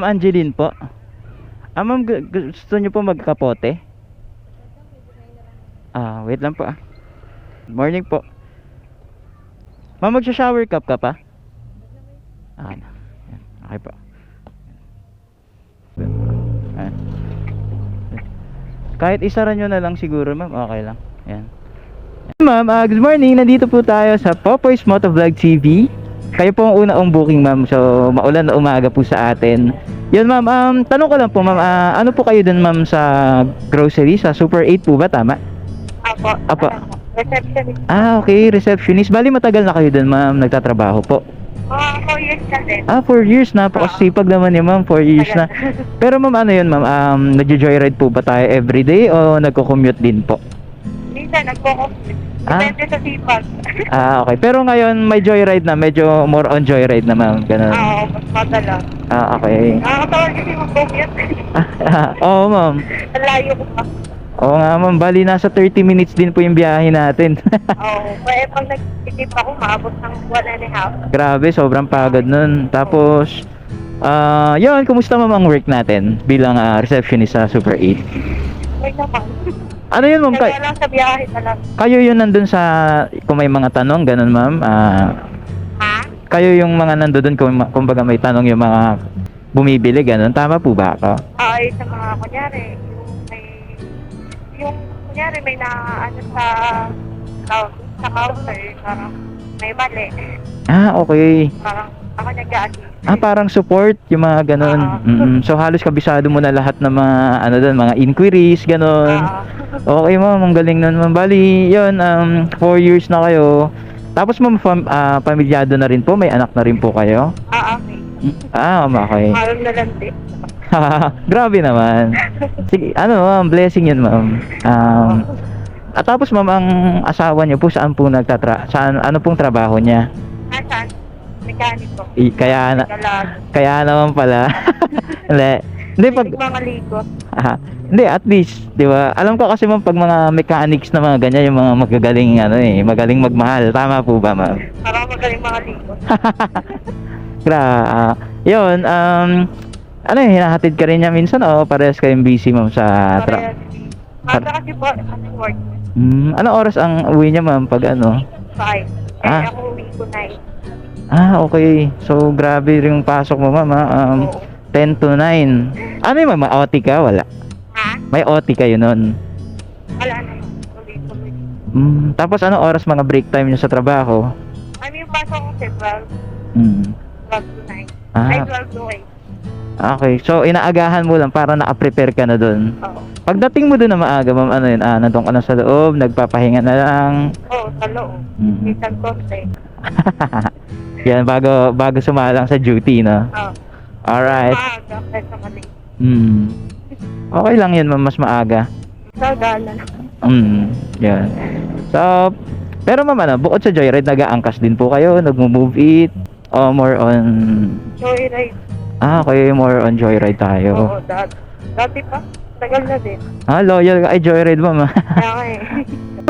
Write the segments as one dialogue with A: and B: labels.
A: Ma'am Angeline po. Ah, ma'am, gu- gu- gusto niyo po magkapote? Ah, wait lang po ah. Morning po. Ma'am, magsha-shower cup ka pa? Ah. Yan. Okay po. Ayan. Kahit isara nyo na lang siguro, ma'am. Okay lang. Yan. Ma'am, ah, good morning. Nandito po tayo sa Popoy's Motovlog TV. Kayo po ang una-ong booking, ma'am. So, maulan na umaga po sa atin. Yun, ma'am. Um, tanong ko lang po, ma'am. ah, ano po kayo dun, ma'am, sa grocery? Sa Super 8 po ba? Tama?
B: Apo.
A: Apo.
B: Po, Receptionist.
A: Ah, okay. Receptionist. Bali, matagal na kayo dun, ma'am. Nagtatrabaho po.
B: Mga 4 years na din.
A: Ah, 4 years. Napakasipag naman ni ma'am. 4 years na. Pero ma'am, ano yun, ma'am? Um, nagjo-joyride po ba tayo everyday o nagko-commute din po?
B: Minsan nagko-compute.
A: Ah.
B: Depende sa sipag.
A: Ah, okay. Pero ngayon, may joyride na. Medyo more on joyride na, ma'am. Ganun.
B: Oo, mas madala.
A: Ah, okay.
B: Nakakatawag kasi mag-commute.
A: Oo, ma'am.
B: Ang layo ko pa.
A: Oo nga, ma'am. Bali, nasa 30 minutes din po yung biyahe natin.
B: Oo. Kaya pag nagtitip ako, maabot ng 1 and a half.
A: Grabe, sobrang pagod nun. Tapos, ah, yun, kumusta ma'am ang work natin bilang ah, receptionist sa Super 8?
B: May naman.
A: Ano yun, ma'am?
B: Kaya
A: Kay-
B: lang sa biyahe na lang.
A: kayo yun nandun sa, kung may mga tanong, ganun, ma'am. Ah,
B: Ha?
A: kayo yung mga nandun kung kumbaga may tanong yung mga bumibili, ganun. Tama po ba ako?
B: Ay, sa mga kunyari, yung may, yung kunyari may na, ano sa, sa, sa counter, parang may mali.
A: Ah, okay.
B: Parang ako nag-a-assist.
A: Ah, parang support, yung mga ganun.
B: Oo.
A: Mm, so, halos kabisado mo na lahat ng mga, ano doon, mga inquiries, ganun.
B: Oo.
A: Okay, ma'am. Ang galing nun, ma'am. Bali, yun, um, four years na kayo. Tapos, ma'am, fam, ah, pamilyado na rin po. May anak na rin po kayo.
B: Ah, okay.
A: Mm, Ah, okay.
B: Mahal na lang din.
A: Grabe naman. Sige, ano, ma'am, blessing yun, ma'am. Um, at tapos, ma'am, ang asawa niyo po, saan po nagtatra... Saan, ano pong trabaho niya?
B: Mekaniko.
A: I- kaya, na, kaya naman pala. Hindi. Hindi, pag...
B: mga ligo.
A: Aha. Hindi, at least, 'di ba? Alam ko kasi ma'am pag mga mechanics na mga ganyan, yung mga magagaling ano eh, magaling magmahal. Tama po ba, ma'am?
B: Parang magaling mga ligo.
A: Gra, ah, 'yun, um ano eh, hinahatid ka rin niya minsan o parehas kayong busy ma'am sa tra-
B: Parehas. Maga kasi po, ano work?
A: Hmm, ano oras ang uwi niya ma'am pag ano?
B: Five.
A: Ah.
B: Eh, ako uwi ko nine.
A: Ah, okay. So, grabe rin yung pasok mo ma'am. ah. Um,
B: Oo.
A: 10 to 9. Ano yun ma'am? May OT ka? Wala.
B: Ha?
A: May OT kayo nun.
B: Wala na. Tuloy-tuloy.
A: Hmm, tapos ano oras mga break time niyo sa trabaho?
B: Ano yung pasok ko si 12?
A: Hmm.
B: 12 to 9.
A: Ah.
B: Ay, 12 to 8.
A: Okay, so inaagahan mo lang para naka-prepare ka na doon.
B: Oo.
A: Pagdating mo doon na maaga, ma'am, ano yun, ah, nandun ka na sa loob, nagpapahinga na lang.
B: Oo, sa loob.
A: Mhm.
B: Minsan konti.
A: Yan, bago, bago sumalang sa duty, no?
B: Oo.
A: Alright.
B: Maaga kaysa mali.
A: Hmm. Okay lang yun, ma'am, mas maaga.
B: Sa gala na.
A: Hmm, yan. So, pero ma'am, ano, bukod sa joyride, nag-aangkas din po kayo, nag-move it, o more on,
B: Joyride.
A: ah, okay, more on joyride tayo.
B: Oo, dati. Dati pa. Tagal na din.
A: Ah, loyal ka, ay joyride, ma'am. ah.
B: Kaya nga.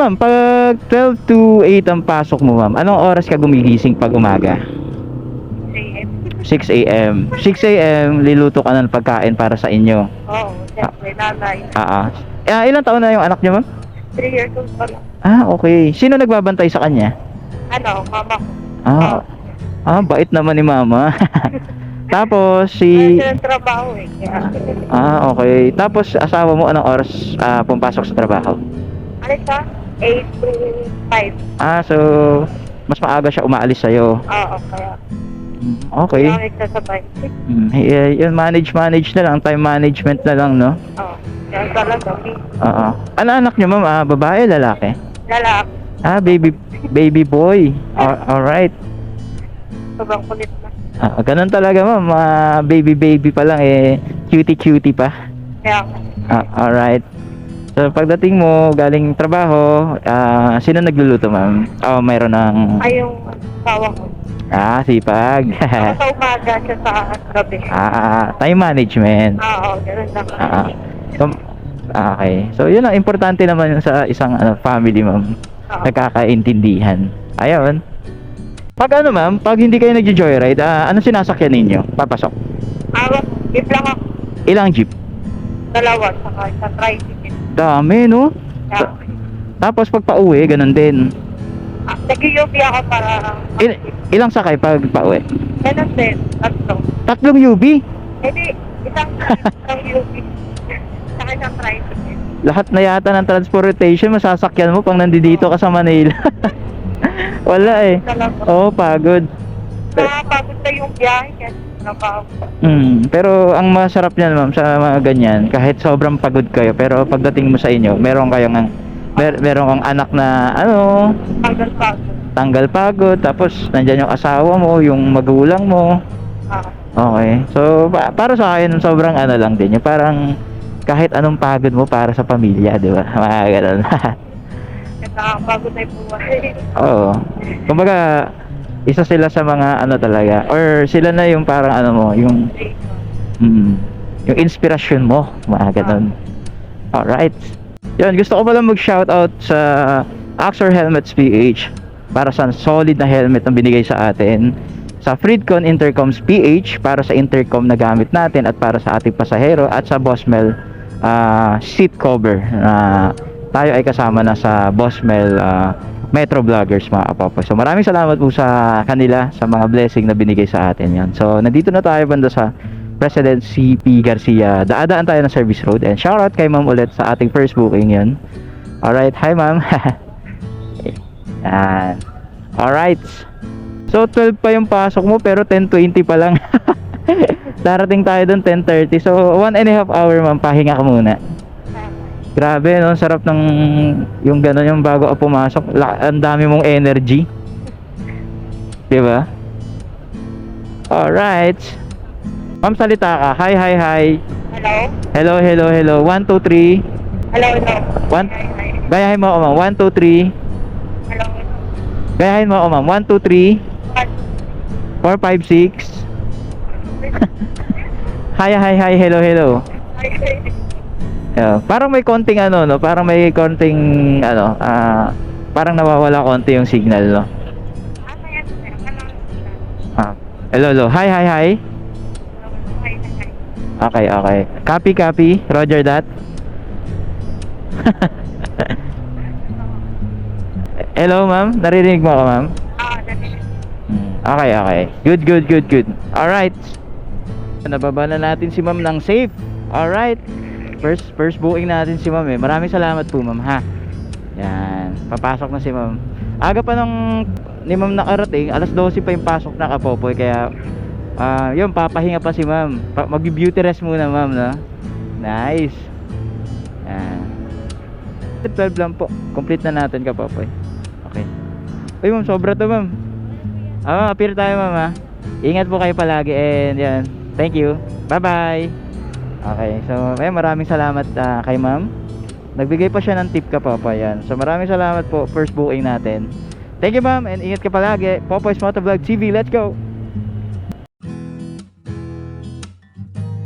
A: Ma'am, pag 12 to 8 ang pasok mo, ma'am, anong oras ka gumigising pag umaga?
B: AM.
A: 6 a.m. 6 a.m. liluto ka ng pagkain para sa inyo.
B: Oo, siyempre, nanay.
A: Ah, ah. Ah, ilang taon na yung anak niyo, ma'am?
B: 3 years old pa lang.
A: Ah, okay. Sino nagbabantay sa kanya?
B: Ano, mama ko.
A: Ah, ah bait naman ni mama. Tapos si
B: silang trabaho eh. Kaya,
A: Ah, okay. Tapos asawa mo anong oras ah, pumapasok sa trabaho?
B: ano ka? 8 to 5.
A: Ah, so mas maaga siya umaalis sa'yo.
B: Oo, kaya.
A: Mm, Okay.
B: Kaya nagsasabay.
A: Mm, eh, yun, manage, manage na lang. Time management na lang, no?
B: Oo. Yan talaga.
A: Oo. Ano anak niyo, ma'am? Ah, babae, lalaki?
B: Lalaki.
A: Ah, baby baby boy. Al- alright.
B: Sobrang kulit na.
A: Ah, ganun talaga, ma'am. Ah, baby baby pa lang eh. Cutie cutie pa.
B: Kaya,
A: Ah, alright. So pagdating mo galing trabaho, ah, sino nagluluto, ma'am? Oh, mayroon ng
B: ay yung tawa ko.
A: Ah, sipag.
B: Ako sa umaga, siya sa gabi.
A: ah, time management.
B: Oo, ganun lang.
A: Ah, so, ah, okay. So, yun ang importante naman sa isang ano, family, ma'am.
B: Oo.
A: Nagkakaintindihan. Ayun. Pag ano ma'am, pag hindi kayo nagjo-joyride, ah, ano sinasakyan ninyo? Papasok.
B: Awak, jeep lang ako.
A: Ilang jeep?
B: Dalawa, saka isang tricycle.
A: Dami, no?
B: Yeah.
A: Tapos pag pauwi, ganun din.
B: Ah, Nag-UP ako para...
A: Il- ilang sakay pag pauwi?
B: Ganun din, tatlo.
A: Tatlong UB.
B: Hindi, isang isang UP. Saka isang tricycle.
A: Lahat na yata ng transportation masasakyan mo pang nandito ka sa Manila. Wala eh. Oo, pagod.
B: Nakakapagod na yung biyahe kasi trabaho.
A: Mm, pero ang masarap niyan ma'am sa mga ganyan, kahit sobrang pagod kayo, pero pagdating mo sa inyo, meron kayong mer meron kang anak na ano,
B: Hanggang pagod.
A: tanggal pagod, tapos nandiyan yung asawa mo, yung magulang mo.
B: Ah,
A: Okay. So pa- para sa akin sobrang ano lang din, yung parang kahit anong pagod mo para sa pamilya, di ba? Mga ganun.
B: nakakapagod na yung buhay.
A: Oo. Kumbaga, isa sila sa mga ano talaga or sila na yung parang ano mo, yung mm, yung inspiration mo, mga ganun. Alright. Yun, gusto ko pala mag-shoutout sa Axor Helmets PH para sa solid na helmet na binigay sa atin. Sa Freedcon Intercoms PH para sa intercom na gamit natin at para sa ating pasahero at sa Bosmel ah, seat cover na tayo ay kasama na sa Bosmel ah, Metro Vloggers mga kapopo. So maraming salamat po sa kanila sa mga blessing na binigay sa atin yan. So nandito na tayo banda sa President CP Garcia. Daadaan tayo ng service road and shoutout kay ma'am ulit sa ating first booking yan. Alright, hi ma'am. Yan. Alright. So 12 pa yung pasok mo pero 10.20 pa lang. Darating tayo doon 10.30. So 1 and a half hour ma'am, pahinga ka muna. Grabe no, sarap ng yung gano'n yung bago ka pumasok. Ang dami mong energy. 'Di ba? Alright. Ma'am, salita ka. Hi, hi, hi.
B: Hello?
A: Hello, hello, hello. 1, 2, 3.
B: Hello, hello.
A: One.
B: Hi, hi.
A: Gayahin mo ako, ma'am. 1, 2, 3.
B: Hello.
A: Gayahin mo ako, ma'am. 1, 2, 3. 4, 5, 6. Hi, hi, hi. Hello, hello.
B: Hi, hi.
A: Yeah, parang may konting ano, no? Parang may konting ano, ah, parang nawawala konti yung signal, no? Ah. Hello, hello. Hi, hi, hi. Okay, okay. Copy, copy. Roger that. Hello, ma'am. Naririnig mo ako, ma'am? Hmm, Okay, okay. Good, good, good, good. Alright. Nababa na natin si ma'am ng safe. Alright. First, first booking natin si ma'am eh. Maraming salamat po ma'am ha. Yan. Papasok na si ma'am. Aga pa nung ni ma'am nakarating. Alas 12 pa yung pasok na kapopoy. Kaya, ah yun, papahinga pa si ma'am. Pa- Mag-beauty rest muna ma'am no? Nice. Yan. 12 lang po. Complete na natin kapopoy. Okay. Uy ma'am, sobra to ma'am. Ah, appear tayo ma'am ha. Ingat po kayo palagi and yan. Thank you. Bye-bye. Okay, so ayun, maraming salamat ah, kay ma'am. Nagbigay pa siya ng tip ka papa yan. So maraming salamat po first booking natin. Thank you ma'am and ingat ka palagi. Popoy's Motovlog TV, let's go.